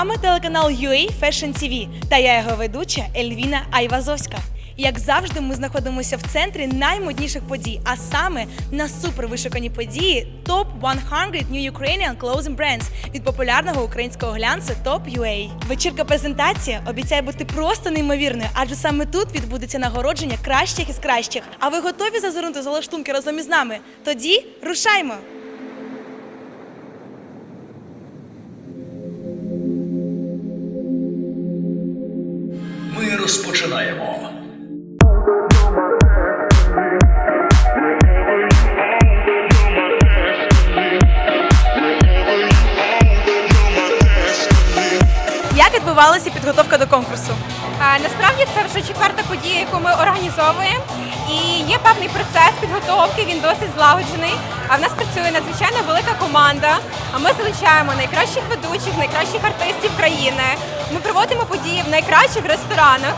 Вами телеканал UA Fashion TV та я його ведуча Ельвіна Айвазовська. Як завжди, ми знаходимося в центрі наймодніших подій, а саме на супервишукані події Top 100 New Ukrainian Clothing Brands від популярного українського глянцю Top UA. Вечірка презентація обіцяє бути просто неймовірною, адже саме тут відбудеться нагородження кращих із кращих. А ви готові зазирнути за лаштунки разом із нами? Тоді рушаймо! Ми розпочинаємо. Як відбувалася підготовка до конкурсу? А, Насправді це вже четверта подія, яку ми організовуємо. І є певний процес підготовки, він досить злагоджений. А в нас працює надзвичайно велика команда. А ми залучаємо найкращих ведучих, найкращих артистів країни. Ми проводимо події в найкращих ресторанах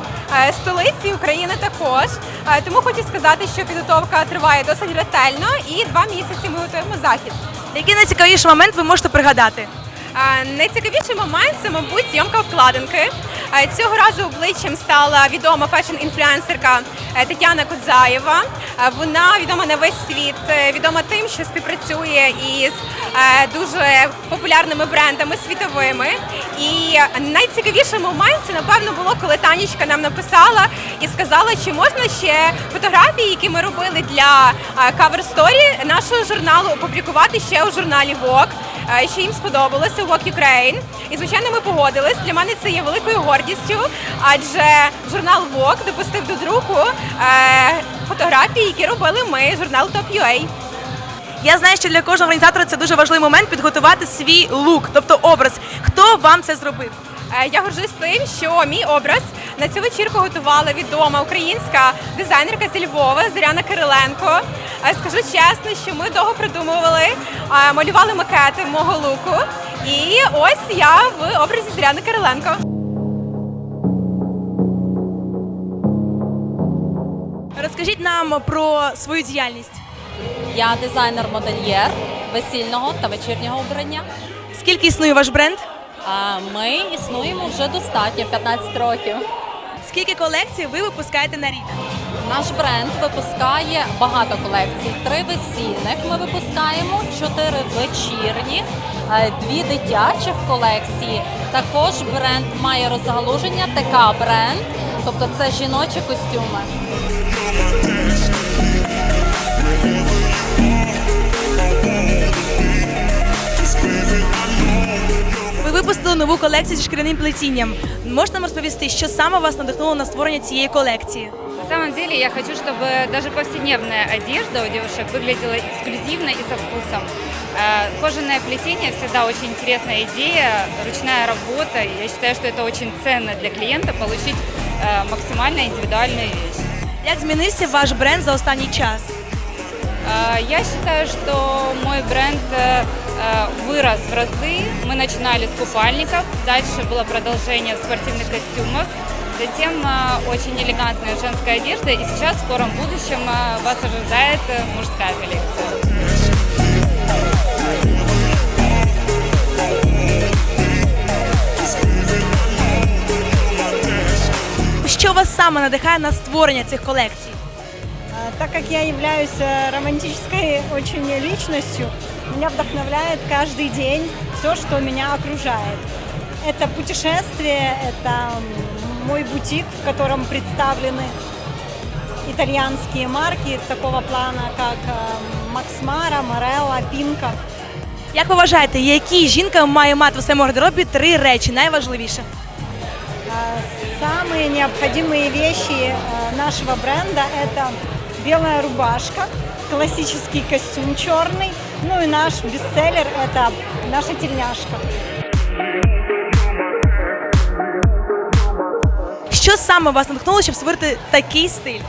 е, столиці України також. Е, Тому хочу сказати, що підготовка триває досить ретельно і два місяці ми готуємо захід. Який найцікавіший момент ви можете пригадати? Найцікавіший момент це, мабуть, зйомка обкладинки. А, Цього разу обличчям стала відома фешн-інфлюенсерка е, Тетяна Кудзаєва. Вона відома на весь світ, е, відома тим, що співпрацює із е, дуже популярними брендами світовими. І найцікавіший момент це напевно було, коли Танічка нам написала і сказала, чи можна ще фотографії, які ми робили для кавер сторі нашого журналу, опублікувати ще у журналі Vogue. Е, що їм сподобалося Walk Ukraine. І звичайно, ми погодились. Для мене це є великою гордістю, адже журнал Vogue допустив до друку е, фотографії, які робили ми, журнал Top.ua. Я знаю, що для кожного організатора це дуже важливий момент підготувати свій лук, тобто образ. Хто вам це зробив? Е, Я горжусь тим, що мій образ на цю вечірку готувала відома українська дизайнерка зі Львова Зоряна Кириленко. Скажу чесно, що ми довго придумували, малювали макети мого луку. І ось я в образі Зоряни Кириленко. Розкажіть нам про свою діяльність. Я дизайнер-модельєр весільного та вечірнього обрання. Скільки існує ваш бренд? А Ми існуємо вже достатньо 15 років. Скільки колекцій ви випускаєте на рік? Наш бренд випускає багато колекцій. Три весільних ми випускаємо, чотири вечірні, е, дві дитячих колекції. Також бренд має розгалуження ТК бренд, тобто це жіночі костюми. Ви випустили нову колекцію зі шкіряним плетінням. Можете нам розповісти, що саме вас надихнуло на створення цієї колекції? Самом деле я хочу, чтобы даже повседневная одежда у девушек выглядела эксклюзивно и со вкусом. Э, Кожаное плетение всегда очень интересная идея, ручная работа. Я считаю, что это очень ценно для клиента получить э, максимально индивидуальную вещь. Як змінився ваш бренд за останній час? Э, Я считаю, что мой бренд вырос в разы. Мы начинали с купальников, дальше было продолжение спортивных костюмов, затем э, очень элегантная женская одежда, и сейчас в скором будущем э, вас ожидает э, мужская коллекция. Що вас саме надихає на створення цих колекцій? А, Так как я являюсь романтической очень личностью, меня вдохновляет каждый день все, что меня окружает. Это путешествие, это мой бутик, в котором представлены итальянские марки такого плана, как э, Макс Мара, Морелла, Пинка. Як ви вважаєте, які жінка має мати в своєму гардеробі три речі найважливіше? А, Самые необходимые вещи э, нашего бренда – это белая рубашка, классический костюм черный, ну и наш бестселлер – это наша тельняшка. Що саме вас надихнуло, щоб створити такий стиль?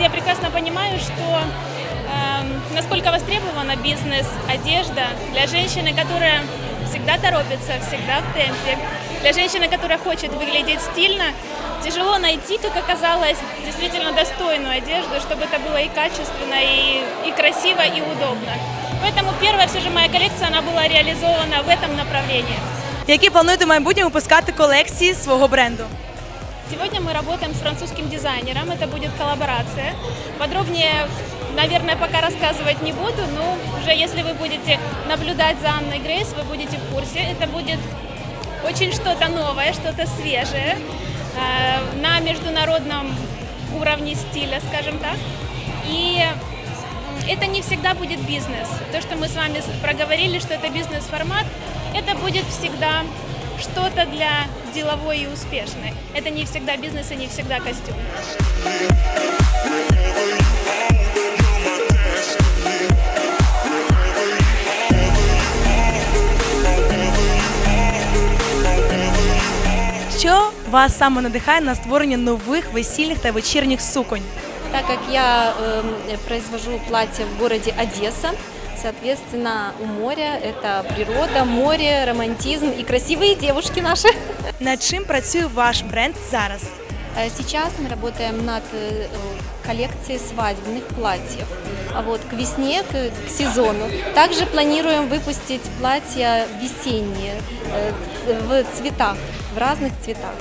Я прекрасно понимаю, что эм, насколько востребована бизнес-одежда для женщины, которая всегда торопится, всегда в темпе. Для женщины, которая хочет выглядеть стильно, тяжело найти, как оказалось, действительно достойную одежду, чтобы это было и качественно, и, и красиво, и удобно. Поэтому первая все же моя коллекция, она была реализована в этом направлении. Які плануєте в майбутньому випускати колекції свого бренду? Сегодня мы работаем с французским дизайнером, это будет коллаборация. Подробнее, наверное, пока рассказывать не буду, но уже если вы будете наблюдать за Анной Грейс, вы будете в курсе. Это будет очень что-то новое, что-то свежее э, на международном уровне стиля, скажем так. И это не всегда будет бизнес. То, что мы с вами проговорили, что это бизнес-формат, это будет всегда что-то для деловой и успешной. Это не всегда бизнес и не всегда костюм. Що вас саме надихає на створення нових весільних та вечірніх суконь? Так как я эм, произвожу платье в городе Одесса, соответственно, у моря это природа, море, романтизм и красивые девушки наши. Над чим працює ваш бренд зараз? Э, Сейчас мы работаем над э, коллекцией свадебных платьев. А вот к весне, к, к сезону. Также планируем выпустить платья весенние э, в цветах, в разных цветах.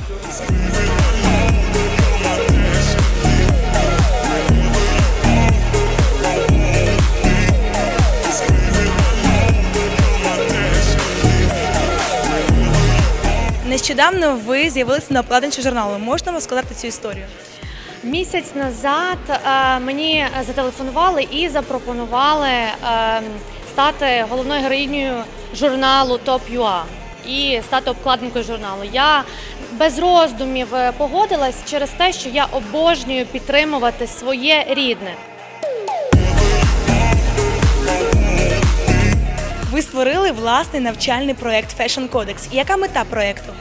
Нещодавно ви з'явилися на обкладинці журналу. Можете розказати цю історію? Місяць назад е, мені зателефонували і запропонували е, стати головною героїнею журналу Top.ua і стати обкладинкою журналу. Я без роздумів е, погодилась через те, що я обожнюю підтримувати своє рідне. Ви створили власний навчальний проект Fashion Codex. Яка мета проекту?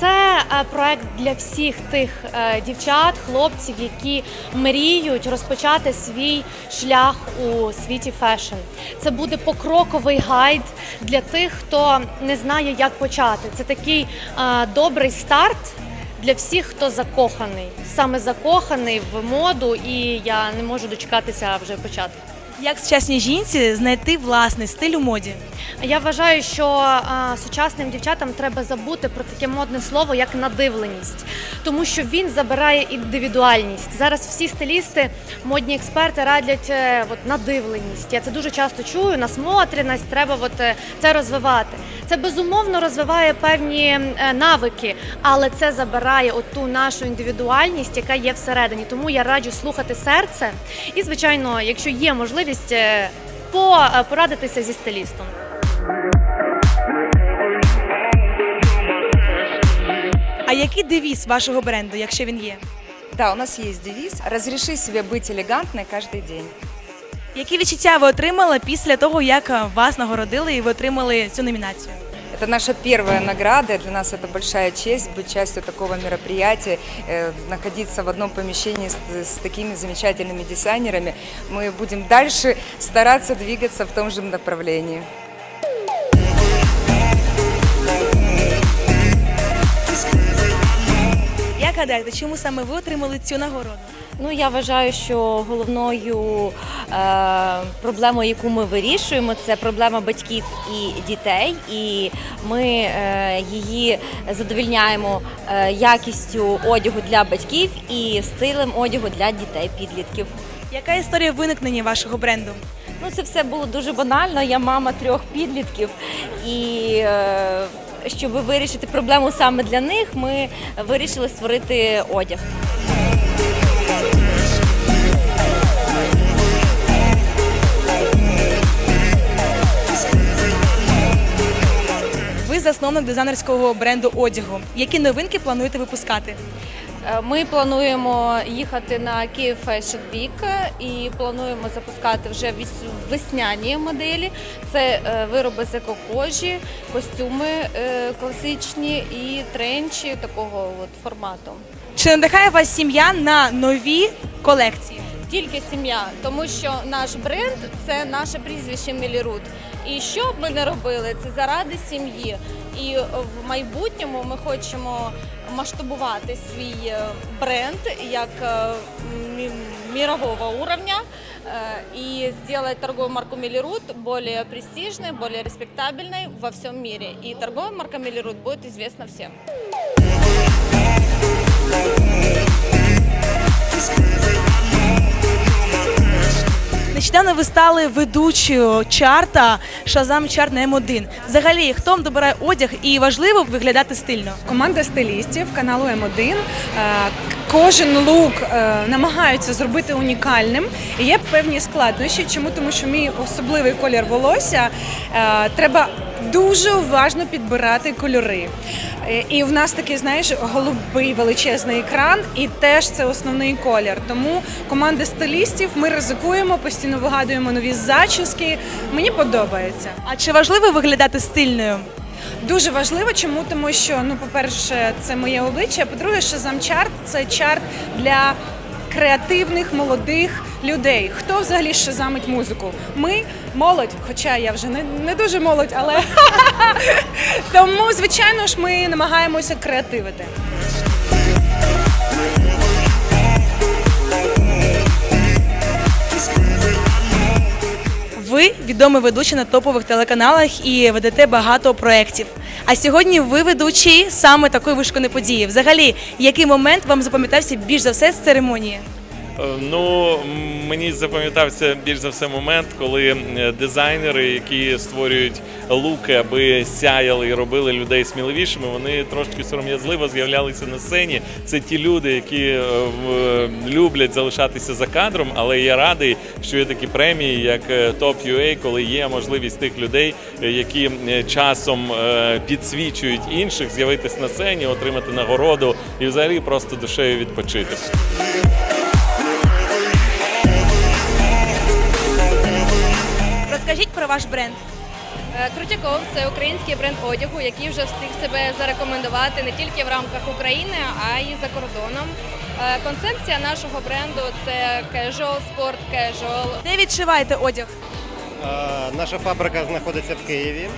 Це е, проект для всіх тих е, дівчат, хлопців, які мріють розпочати свій шлях у світі фешн. Це буде покроковий гайд для тих, хто не знає, як почати. Це такий е, добрий старт. Для всіх, хто закоханий, саме закоханий в моду, і я не можу дочекатися вже почати. Як сучасній жінці знайти власний стиль у моді? Я вважаю, що а, сучасним дівчатам треба забути про таке модне слово, як надивленість, тому що він забирає індивідуальність. Зараз всі стилісти, модні експерти радять е, от, надивленість. Я це дуже часто чую. Насмотреність, треба от, е, це розвивати. Це безумовно розвиває певні е, навики, але це забирає от ту нашу індивідуальність, яка є всередині. Тому я раджу слухати серце і, звичайно, якщо є можливість, е, по- е, порадитися зі стилістом. А який девіз вашого бренду, якщо він є? Да, у нас есть девиз «Разреши себе быть элегантной каждый день». Які відчуття ви отримали після того, як е, вас нагородили і ви отримали цю номінацію? Это наша первая награда, и для нас это большая честь быть частью такого мероприятия, э, находиться в одном помещении с, с такими замечательными дизайнерами. Мы будем дальше стараться двигаться в том же направлении. Як гадаєте, чому саме ви отримали цю нагороду? Ну я вважаю, що головною е, проблемою, яку ми вирішуємо, це проблема батьків і дітей, і ми е, її задовільняємо е, якістю одягу для батьків і стилем одягу для дітей, підлітків. Яка історія виникнення вашого бренду? Ну це все було дуже банально. Я мама трьох підлітків, і е, щоб вирішити проблему саме для них, ми вирішили створити одяг. Ви засновник дизайнерського бренду одягу. Які новинки плануєте випускати? Е, Ми плануємо їхати на Київ Fashion Week і плануємо запускати вже весняні моделі. Це е, вироби з екокожі, костюми е, класичні і тренчі такого от формату. Чи надихає вас сім'я на нові колекції? Тільки сім'я, тому що наш бренд це наше прізвище Мілірут. І що б ми не робили, це заради сім'ї. І в майбутньому ми хочемо масштабувати свій е, бренд як е, мірового уровня э, и сделать торговую марку Миллерут более престижной, более респектабельной во всем мире. И торговая марка Миллерут будет известна всем. Нещодавно ви стали ведучою чарта Шазам Чарт на М1. Взагалі, хто вам добирає одяг і важливо виглядати стильно? Команда стилістів каналу М1. е, Кожен лук е, намагаються зробити унікальним. І є певні складнощі. Чому? Тому що мій особливий колір волосся е, треба дуже уважно підбирати кольори. Е, І в нас такий, знаєш, голубий величезний екран, і теж це основний колір. Тому команда стилістів ми ризикуємо, постійно вигадуємо нові зачіски. Мені подобається. А чи важливо виглядати стильною? Дуже важливо, чому тому, що ну, по-перше, це моє обличчя. По-друге, Шазам чарт це чарт для креативних молодих людей. Хто взагалі шазамить музику? Ми молодь, хоча я вже не, не дуже молодь, але тому, звичайно ж, ми намагаємося креативити. Ви відомий ведучий на топових телеканалах і ведете багато проєктів. А сьогодні ви ведучий саме такої вишканої події. Взагалі, який момент вам запам'ятався більш за все з церемонії? Е, Ну, мені запам'ятався більш за все момент, коли е, дизайнери, які створюють луки, аби сяяли і робили людей сміливішими, вони трошки сором'язливо з'являлися на сцені. Це ті люди, які е, люблять залишатися за кадром, але я радий, що є такі премії, як Top UA, коли є можливість тих людей, які часом підсвічують інших, з'явитись на сцені, отримати нагороду і взагалі просто душею відпочити. Про ваш бренд. Е, Крутяков це український бренд одягу, який вже встиг себе зарекомендувати не тільки в рамках України, а й за кордоном. Е, Концепція нашого бренду це casual, спорт casual. Де відшиваєте одяг? Е, Наша фабрика знаходиться в Києві.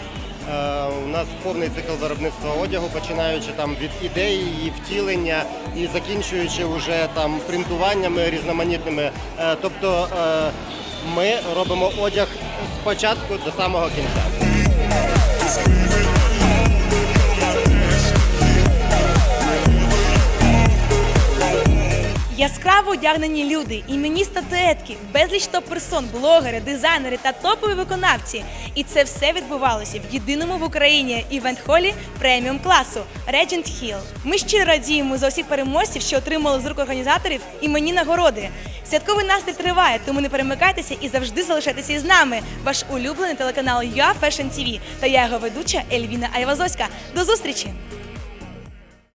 У нас повний цикл виробництва одягу, починаючи там від ідеї, її втілення і закінчуючи вже там принтуваннями різноманітними. Тобто ми робимо одяг початку до самого кінця. Яскраво одягнені люди, іменні статуетки, безліч топ-персон, блогери, дизайнери та топові виконавці. І це все відбувалося в єдиному в Україні івент-холі преміум класу Regent Hill. Ми щиро радіємо за усіх переможців, що отримали з рук організаторів іменні нагороди. Святковий настрій триває, тому не перемикайтеся і завжди залишайтеся із нами. Ваш улюблений телеканал UA Fashion TV та я його ведуча Ельвіна Айвазоська. До зустрічі!